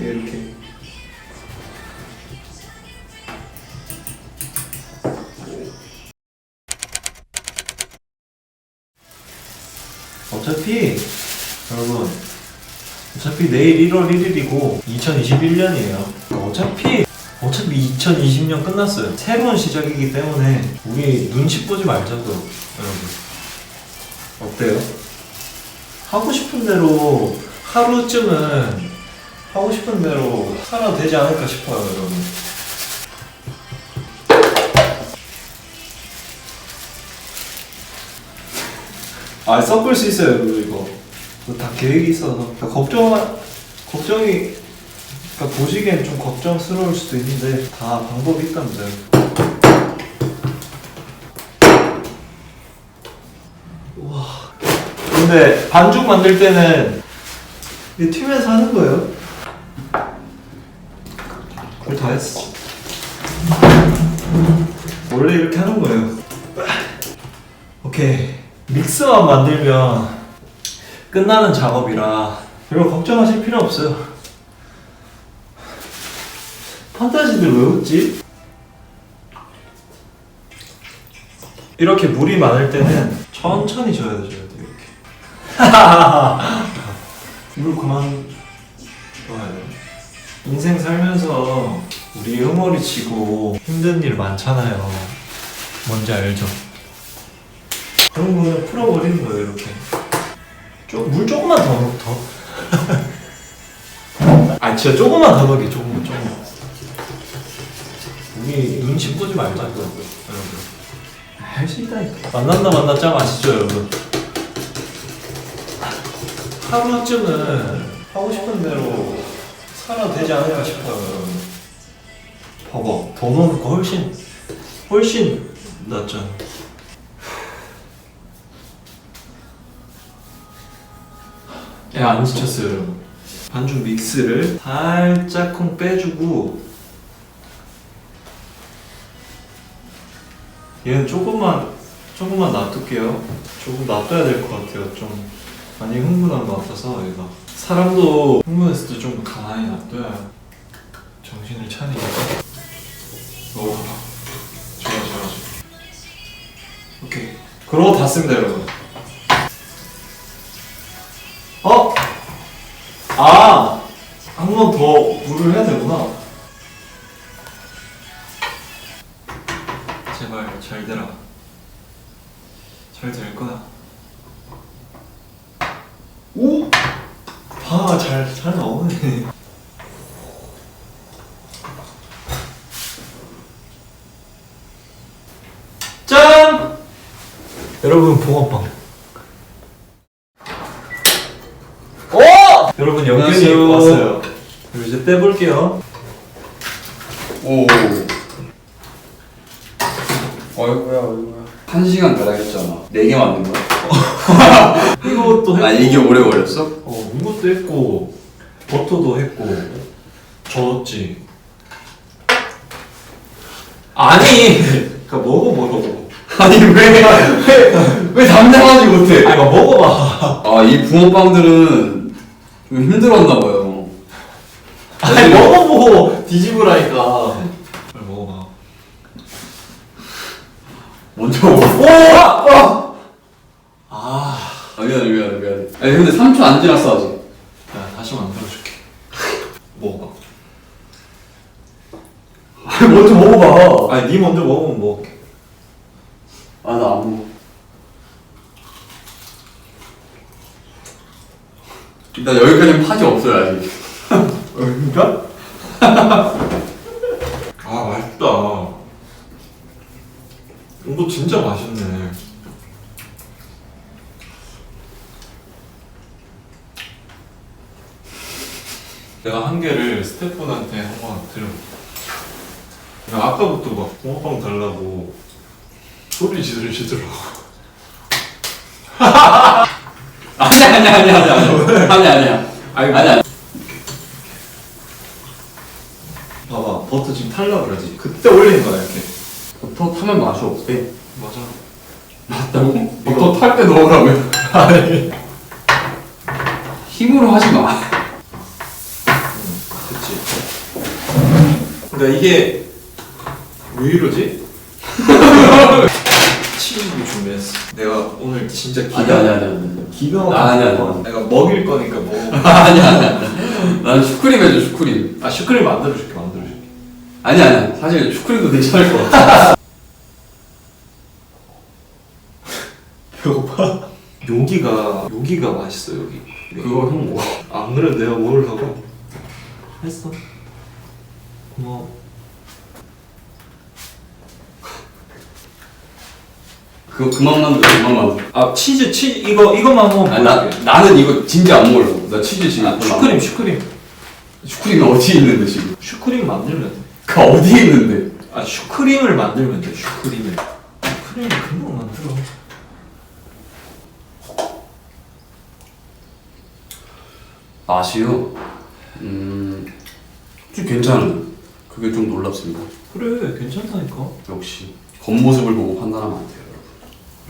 이렇게. 어차피 여러분 어차피 내일 1월 1일이고 2021년이에요. 어차피 어차피 2020년 끝났어요. 새로운 시작이기 때문에 우리 눈치 보지 말자고요 여러분. 어때요? 하고 싶은 대로 하루쯤은 하고 싶은 대로 살아도 되지 않을까 싶어요 여러분. 아 섞을 수 있어요 이거 이거. 이거 다 계획이 있어서. 그러니까 걱정 걱정이 그러니까 보시기엔 좀 걱정스러울 수도 있는데 다 방법이 있답니다. 와. 근데 반죽 만들 때는 튀면서 하는 거예요 다 했어 원래 이렇게 하는 거예요 오케이 믹스만 만들면 끝나는 작업이라 별로 걱정하실 필요 없어요 판타지들 왜 웃지? 이렇게 물이 많을 때는 천천히 져야 돼, 져야 돼, 이렇게. 물 그만 넣어야 돼. 인생 살면서 우리 응어리 치고 힘든 일 많잖아요. 뭔지 알죠? 그런 거는 풀어버리는 거예요, 이렇게. 좀, 물 조금만 더, 넣- 더. 아, 진짜 조금만 더 넣게, 조금만, 조금만. 우리 눈치 보지 말자고, 여러분. 할 수 있다니까. 만난다 만났자 아시죠, 여러분? 하루쯤은 하고 싶은 대로 살아도 되지 않을까 싶어요, 여러분. 봐봐, 더거 훨씬, 훨씬 낫잖아. 야, 예, 안 지쳤어요, 여러분. 반죽 믹스를 살짝쿵 빼주고 얘는 조금만 조금만 놔둘게요. 조금 놔둬야 될 것 같아요. 좀 많이 흥분한 것 같아서 얘가 사람도 흥분했을 때 좀 가만히 놔둬야 정신을 차리니까. 오, 좋아 좋아 좋아. 오케이. 그러고 다 씁니다, 여러분. 어? 아! 한 번 더 물을 해야 되구나. 제발 잘 되라. 잘 될 거야. 오! 봐, 잘, 잘 나오네. 짠! 여러분, 붕어빵. 오! 여러분, 안녕하세요. 왔어요. 그리고 이제 떼볼게요. 오. 어이구야, 어이구야. 한 시간 가다했잖아. 네 개 만든 거야? 이것도 했고. 아, 이게 오래 걸렸어? 어, 이것도 했고, 버터도 했고, 저었지. 아니! 그니까 먹어, 먹어. 아니, 왜, 왜, 왜 담당하지 못해? 아, 이거 먹어봐. 아, 이 붕어빵들은 좀 힘들었나 봐요. 아니, 먹어보고 뒤집으라니까. 빨리 먹어봐. 먼저 먹어. 오! 아! 아, 미안해, 미안해, 미안해. 아니, 근데 3초 안 지났어, 아직. 야, 다시 만들어줄게. 먹어봐. 아니, 먼저 먹어봐. 아니, 니 먼저 먹으면 먹을게. 아, 나 안 먹어. 나 여기까지는 파지 없어요, 아직. 그니까? 아, 맛있다. 이거 진짜 맛있네. 내가 한 개를 스태프분한테 한번 드려볼게. 내가 아까부터 막 붕어빵 달라고 소리 지르시더라고. 아니, 아니, 아니, 아니, 아니. 아니, 아니야. 아니, 아니, 아니. 봐봐, 버터 지금 탈라 그러지. 그때 올리는 거야, 이렇게. 버터 타면 맛이 없대. 맞아. 맞다고? 버터 탈 때 넣으라고요. 아니. 힘으로 하지 마. 그때 그러니까 이게 왜 이러지? 치즈도 준비했어. 내가 오늘 진짜 기가 아니 아니 아니 아니 기가 아니, 아니, 막히고 내가 먹일 거니까 뭐. 아니 아니 아니 난 슈크림 해줘 슈크림 아 슈크림 만들어줄게 만들어줄게. 아니 아니 사실 슈크림도 괜찮을 것 같아 배고파? 여기가 여기가 맛있어 여기. 그거 형 뭐? 안 그래도 내가 먹으려고 했어. 고마워. 그거 그만 만들어 그만 만들어 아 치즈 치 이거 이거만 한번 아니 나, 보여줄게. 나는 이거 진짜 안 먹으려고 나 치즈 지금 아, 별로 안 슈크림. 슈크림 슈크림이 어디에 있는데 지금 슈크림 만들면 돼. 그 어디에 있는데 아 슈크림을 만들면 돼 슈크림을. 슈크림을 금방 만들어. 맛이요? 음... 좀 괜찮은 그게 좀 놀랍습니다 그래 괜찮다니까. 역시 겉모습을 보고 판단하면 안 돼요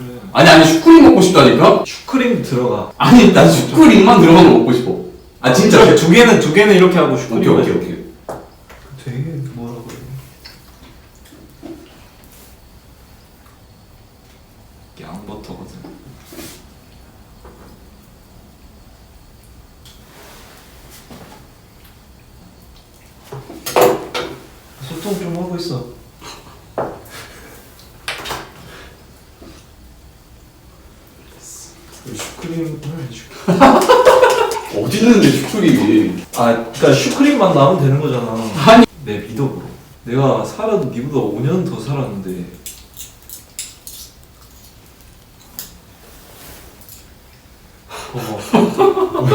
그래. 아니 아니 슈크림 먹고 싶다니까? 슈크림 들어가. 아니 난 슈크림만 들어간 거 먹고 싶어 아 진짜 두 개는 두 개는 이렇게 하고 오케이 슈크림. 오케이 오케이 되게 뭐라 그래. 이게 앙버터거든. 소통 좀 하고 있어. 해줄게. 어디 있는데 슈크림이 아, 그러니까 슈크림만 나오면 되는 거잖아. 아니. 내 보러. 내가 살아도 니보다 5년 더 살았는데. 어머.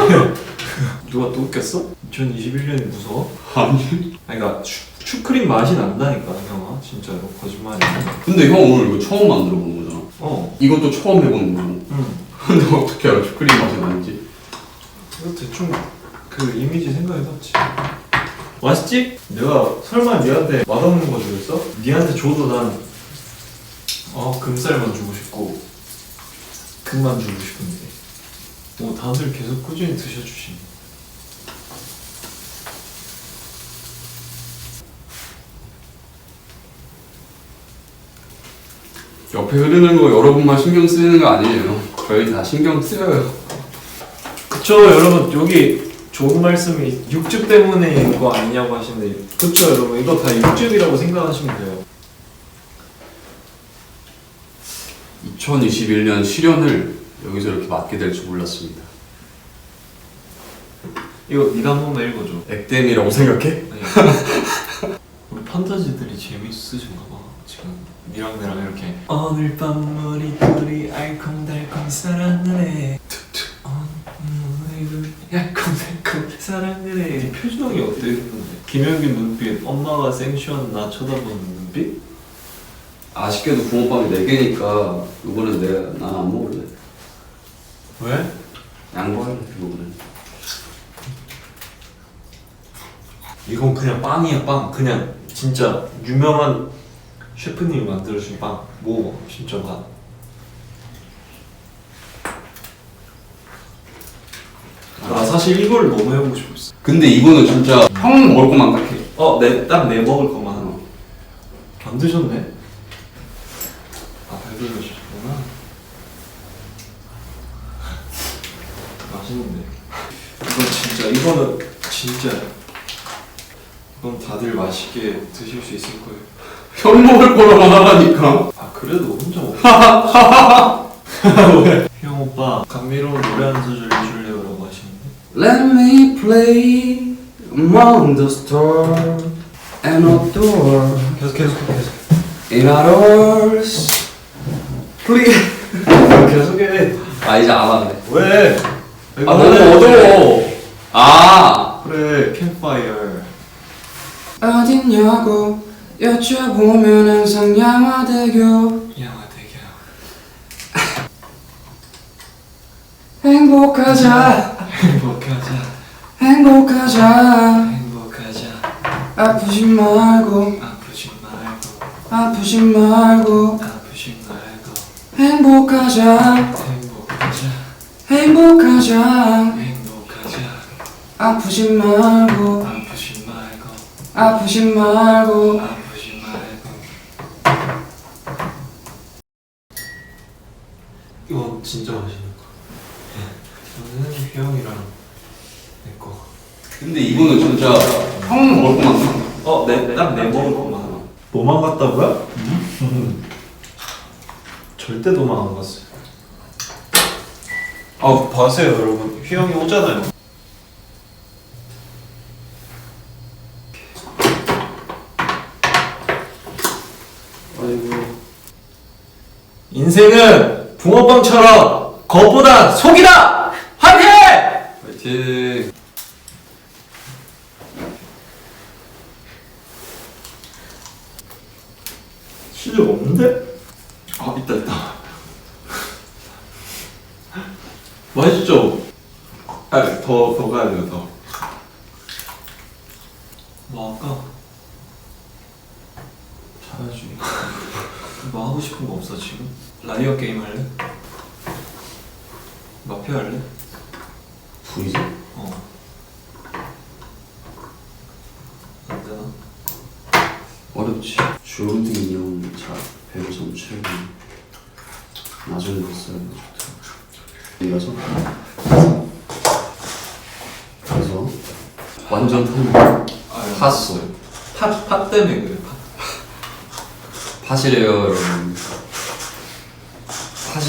왜? 누가 또 웃겼어? 2021년이 무서워? 아니 아니, 그러니까 슈, 슈크림 맛이 난다니까, 형아. 진짜로 거짓말이 아니야. 근데 형 오늘 이거 처음 만들어 보는 거잖아 어. 이것도 처음 해보는 거고 응. 근데 어떻게 알아 슈크림 맛이 나는지 이거 대충 그 이미지 생각해봤지. 맛있지? 내가 설마 니한테 맛없는 거 주겠어? 니한테 줘도 난 어, 금살만 주고 싶고 금만 주고 싶은데 뭐 다들 계속 꾸준히 드셔주시네. 옆에 흐르는 거 여러분만 신경 쓰이는 거 아니에요 저희 다 신경 쓰여요 그쵸 여러분 여기 좋은 말씀이 육즙 때문에 이거 아니냐고 하시는데 그쵸 여러분 이거 다 육즙이라고 생각하시면 돼요. 2021년 실현을 여기서 이렇게 맞게 될 줄 몰랐습니다 이거 네가 한 번만 읽어줘. 액땜이라고 생각해? 우리 판타지들이 재밌으신가 봐 지금 니랑 나랑 이렇게. 오늘 밤 우리 둘이 알콩달콩 사랑을 해 오늘 알콩달콩 사랑을 해 표정이 어때? 김영균 눈빛 엄마가 생쇼한 나 쳐다보는 눈빛? 아쉽게도 붕어빵이 4개니까 이거는 내가 난안 먹을래. 왜? 양보할래 이거는 이건 그냥 빵이야 빵. 그냥 진짜 유명한 셰프님이 만들어준 빵 먹어봐 진짜 맛 아, 사실 이걸 너무 해보고 싶었어. 근데 이거는 진짜 형 먹을 것만 딱해 어, 내, 딱 내 먹을 것만 하나. 안 드셨네? 아, 주셨구나. 맛있는데. 이건 진짜, 이거는 진짜. 이건 다들 맛있게 드실 수 있을 거예요. 형 먹을 거로만 하라니까 아, 그래도 혼자. 왜? 형 오빠, 감미로운 노래 한 소절 해줄래요? 라고 하시는데. Let me play among the stars and adore 계속, 계속, 계속. in others Please 계속 해. 아 이제 안 하네 왜? 아 너무 어두워 아 그래, 캠파이어. 어딨냐고 여쭤보면 항상 양화대교 양화대교. 행복하자 행복하자. 행복하자 행복하자. 아프지 말고 아프지 말고. 아프지 말고 아프지 말고. 행복하자 행복하자. 행복하자 행복하자. 아프지 말고 아프지 말고. 아프지 말고 아프지 말고 이거 진짜 맛있는 거. 이거는 휘영이랑 내 거. 근데 이거는 진짜 형 먹을 것 같나? 어? 내, 딱내 먹을 것만 도망 갔다고요? 절대 도망 안 갔어요. 아 봐세요 여러분. 휘영이 오잖아요. 아이고. 인생은 붕어빵처럼 겉보다 속이다! 화이팅! 파이팅 실력 없는데? 아 있다 있다 맛있죠? 아더더 가야 돼요 더뭐 할까? 잘하지 뭐 하고 싶은 거 없어 지금? 라이어 게임 할래? 마피아 할래? 보이지? 어 안 되나? 어렵지 주어등 이용 잘 배우 점철 나중에 좋다 이거죠? 그래서 완전 판 팠어 팥, 팥 때문에 그래 팥 팥이래요 여러분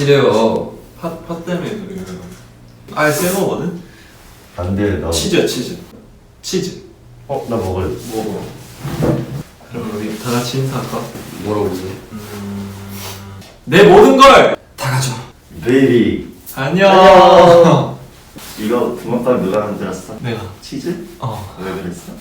팥이래요 팥, 팥 때문에 그래요 아예 새 거거든? 안 돼 나. 치즈야 치즈 치즈 어, 나 먹을래. 먹어 그럼 우리 다 같이 인사할까? 뭐라고 그러세요? 내 모든 걸! 다 가져 베이비. 안녕 이거 붕어빵 누가 만들었어? 내가 치즈? 어 왜 그랬어?